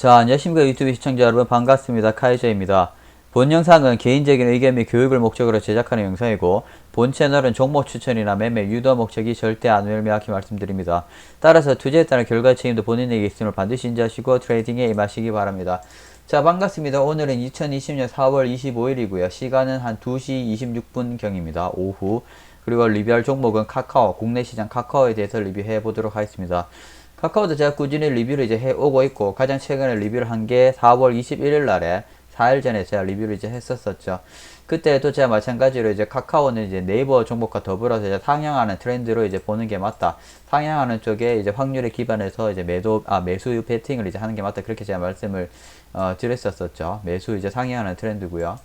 자, 안녕하십니까 유튜브 시청자 여러분 반갑습니다. 카이저입니다. 본 영상은 개인적인 의견 및 교육을 목적으로 제작하는 영상이고 본 채널은 종목 추천이나 매매 유도 목적이 절대 아니을 명확히 말씀드립니다. 따라서 투자에 따른 결과 책임도 본인에게 있음을 반드시 인지하시고 트레이딩에 임하시기 바랍니다. 자 반갑습니다. 오늘은 2020년 4월 25일이고요. 시간은 한 2시 26분경입니다. 오후 그리고 리뷰할 종목은 카카오 국내 시장 카카오에 대해서 리뷰해 보도록 하겠습니다. 카카오도 제가 꾸준히 리뷰를 이제 해오고 있고 가장 최근에 리뷰를 한 게 4월 21일 날에 4일 전에 제가 리뷰를 이제 했었었죠. 그때도 제가 마찬가지로 이제 카카오는 이제 네이버 종목과 더불어서 이제 상향하는 트렌드로 이제 보는 게 맞다. 상향하는 쪽에 이제 확률에 기반해서 이제 매도 아 매수 베팅을 이제 하는 게 맞다. 그렇게 제가 말씀을 어, 드렸었었죠. 매수 이제 상향하는 트렌드고요.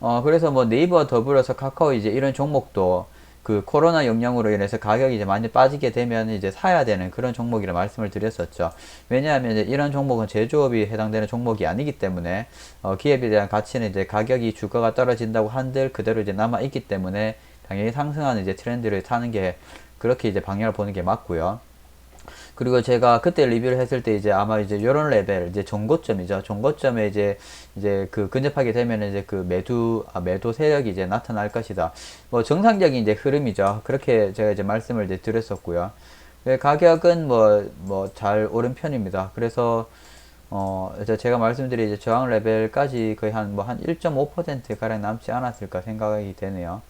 어 그래서 뭐 네이버 더불어서 카카오 이제 이런 종목도 그 코로나 영향으로 인해서 가격이 이제 많이 빠지게 되면 이제 사야 되는 그런 종목이라 말씀을 드렸었죠. 왜냐하면 이제 이런 종목은 제조업이 해당되는 종목이 아니기 때문에 어, 기업에 대한 가치는 이제 가격이 주가가 떨어진다고 한들 그대로 이제 남아 있기 때문에 당연히 상승하는 이제 트렌드를 타는 게 그렇게 이제 방향을 보는 게 맞고요. 그리고 제가 그때 리뷰를 했을 때 이제 아마 이제 요런 레벨 이제 종고점이죠. 종고점에 이제 이제 그 근접하게 되면 이제 그 매도 아, 매도 세력이 이제 나타날 것이다. 뭐 정상적인 이제 흐름이죠. 그렇게 제가 이제 말씀을 이제 드렸었고요. 네, 가격은 뭐 뭐 잘 오른 편입니다. 그래서 어 제가 말씀드린 이제 저항 레벨까지 거의 한 뭐 한 1.5% 가량 남지 않았을까 생각이 되네요.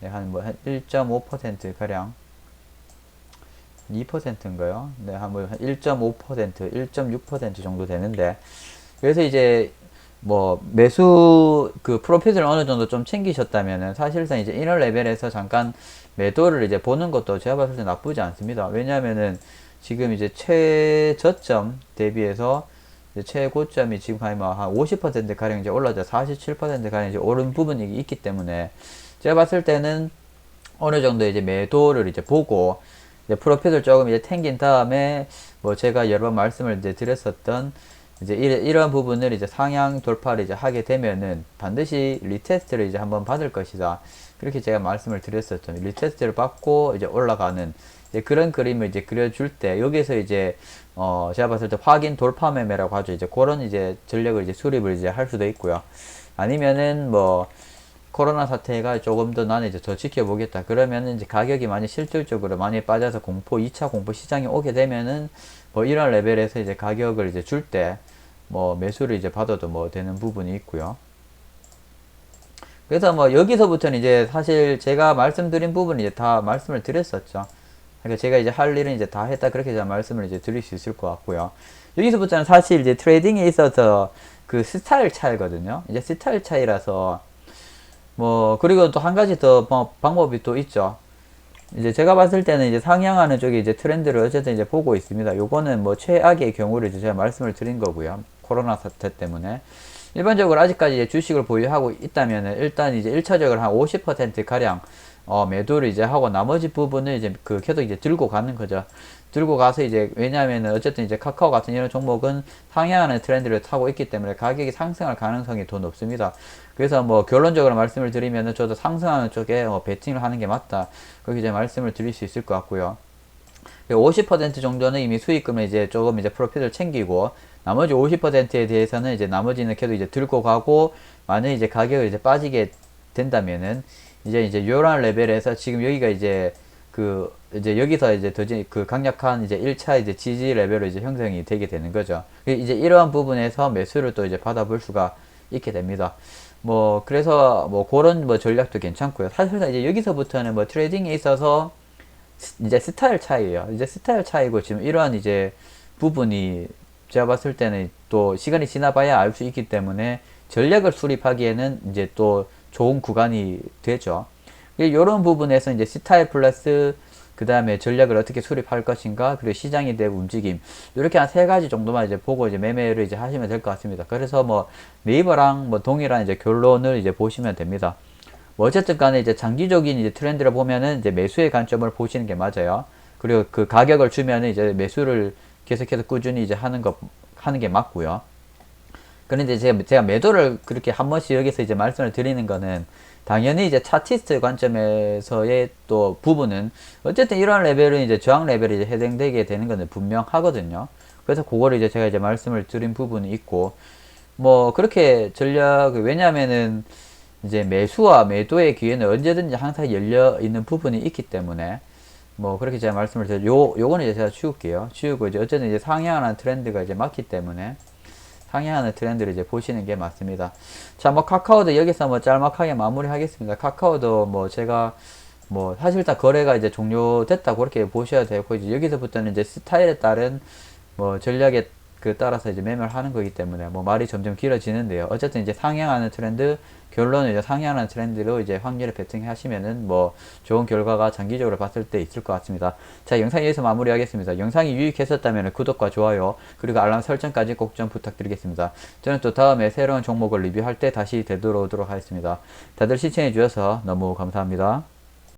네, 한뭐한1.5% 가량 2%인가요? 네, 한번 1.5%, 1.6% 정도 되는데 그래서 이제 뭐 매수 그 프로핏을 어느 정도 좀 챙기셨다면은 사실상 이제 이런 레벨에서 잠깐 매도를 이제 보는 것도 제가 봤을 때 나쁘지 않습니다. 왜냐하면은 지금 이제 최저점 대비해서 이제 최고점이 지금 한50% 가량 이제 올라져 47% 가량 이제 오른 부분이 있기 때문에 제가 봤을 때는 어느 정도 이제 매도를 이제 보고 이제 프로핏을 조금 이제 탱긴 다음에 뭐 제가 여러 번 말씀을 이제 드렸었던 이제 이런 부분을 이제 상향 돌파를 이제 하게 되면은 반드시 리테스트를 이제 한번 받을 것이다. 그렇게 제가 말씀을 드렸었죠. 리테스트를 받고 이제 올라가는 이제 그런 그림을 이제 그려줄 때 여기서 이제 어 제가 봤을 때 확인 돌파 매매라고 하죠. 이제 그런 이제 전략을 이제 수립을 이제 할 수도 있고요. 아니면은 뭐 코로나 사태가 조금 더 이제 더 지켜보겠다. 그러면은 이제 가격이 많이 실질적으로 많이 빠져서 공포, 2차 공포 시장이 오게 되면은 뭐 이런 레벨에서 이제 가격을 이제 줄 때 뭐 매수를 이제 받아도 뭐 되는 부분이 있고요. 그래서 뭐 여기서부터는 이제 사실 제가 말씀드린 부분 이제 다 말씀을 드렸었죠. 그러니까 제가 이제 할 일은 이제 다 했다 그렇게 제가 말씀을 이제 드릴 수 있을 것 같고요. 여기서부터는 사실 이제 트레이딩에 있어서 그 스타일 차이거든요. 이제 스타일 차이라서 뭐 그리고 또 한 가지 더 뭐 방법이 또 있죠. 이제 제가 봤을 때는 이제 상향하는 쪽에 이제 트렌드를 어쨌든 이제 보고 있습니다. 요거는 뭐 최악의 경우를 이제 제가 말씀을 드린 거고요. 코로나 사태 때문에. 일반적으로 아직까지 이제 주식을 보유하고 있다면은 일단 이제 1차적으로 한 50% 가량 어, 매도를 이제 하고 나머지 부분을 이제 그 계속 이제 들고 가는 거죠. 들고 가서 이제 왜냐하면은 어쨌든 이제 카카오 같은 이런 종목은 상향하는 트렌드를 타고 있기 때문에 가격이 상승할 가능성이 더 높습니다. 그래서 뭐 결론적으로 말씀을 드리면은 저도 상승하는 쪽에 뭐 베팅을 하는 게 맞다. 그렇게 이제 말씀을 드릴 수 있을 것 같고요. 50% 정도는 이미 수익금을 이제 조금 이제 프로핏을 챙기고 나머지 50%에 대해서는 이제 나머지는 계속 이제 들고 가고 만약 이제 가격이 이제 빠지게 된다면은 이제 이제 요런 레벨에서 지금 여기가 이제 그 이제 여기서 이제 더그 강력한 이제 1차 이제 지지 레벨로 이제 형성이 되게 되는 거죠. 이제 이러한 부분에서 매수를 또 이제 받아볼 수가 있게 됩니다. 뭐 그래서 뭐 그런 뭐 전략도 괜찮고요. 사실상 이제 여기서부터는 뭐 트레이딩에 있어서 이제 스타일 차이예요. 이제 스타일 차이고 지금 이러한 이제 부분이 제가 봤을 때는 또 시간이 지나봐야 알 수 있기 때문에 전략을 수립하기에는 이제 또 좋은 구간이 되죠. 이런 부분에서 이제 스타일 플러스 그 다음에 전략을 어떻게 수립할 것인가 그리고 시장에 대한 움직임 이렇게 한 세 가지 정도만 이제 보고 이제 매매를 이제 하시면 될 것 같습니다. 그래서 뭐 네이버랑 뭐 동일한 이제 결론을 이제 보시면 됩니다. 뭐 어쨌든 간에 이제 장기적인 이제 트렌드를 보면은 이제 매수의 관점을 보시는 게 맞아요. 그리고 그 가격을 주면은 이제 매수를 계속해서 꾸준히 이제 하는 거 하는 게 맞고요. 그런데 제가, 제가 매도를 그렇게 한 번씩 여기서 이제 말씀을 드리는 거는 당연히 이제 차티스트 관점에서의 또 부분은 어쨌든 이러한 레벨은 이제 저항 레벨이 이제 해당되게 되는 것은 분명하거든요. 그래서 그거를 이제 제가 이제 말씀을 드린 부분이 있고, 뭐, 그렇게 전략, 왜냐면은, 이제 매수와 매도의 기회는 언제든지 항상 열려 있는 부분이 있기 때문에, 뭐, 그렇게 제가 말씀을 드려, 요, 요거는 이제 제가 치울게요. 치우고, 이제 어쨌든 이제 상향하는 트렌드가 이제 맞기 때문에, 상향하는 트렌드를 이제 보시는 게 맞습니다. 자, 뭐, 카카오도 여기서 뭐 짤막하게 마무리 하겠습니다. 카카오도 뭐 제가 뭐 사실상 거래가 이제 종료됐다고 그렇게 보셔야 되고 이제 여기서부터는 이제 스타일에 따른 뭐 전략에 그 따라서 이제 매매를 하는 거기 때문에 뭐 말이 점점 길어지는데요. 어쨌든 이제 상향하는 트렌드 결론은 이제 상향하는 트렌드로 이제 확률을 베팅하시면은 뭐 좋은 결과가 장기적으로 봤을 때 있을 것 같습니다. 자 영상 여기서 마무리하겠습니다. 영상이 유익했었다면 구독과 좋아요 그리고 알람 설정까지 꼭 좀 부탁드리겠습니다. 저는 또 다음에 새로운 종목을 리뷰할 때 다시 되돌아오도록 하겠습니다. 다들 시청해 주셔서 너무 감사합니다.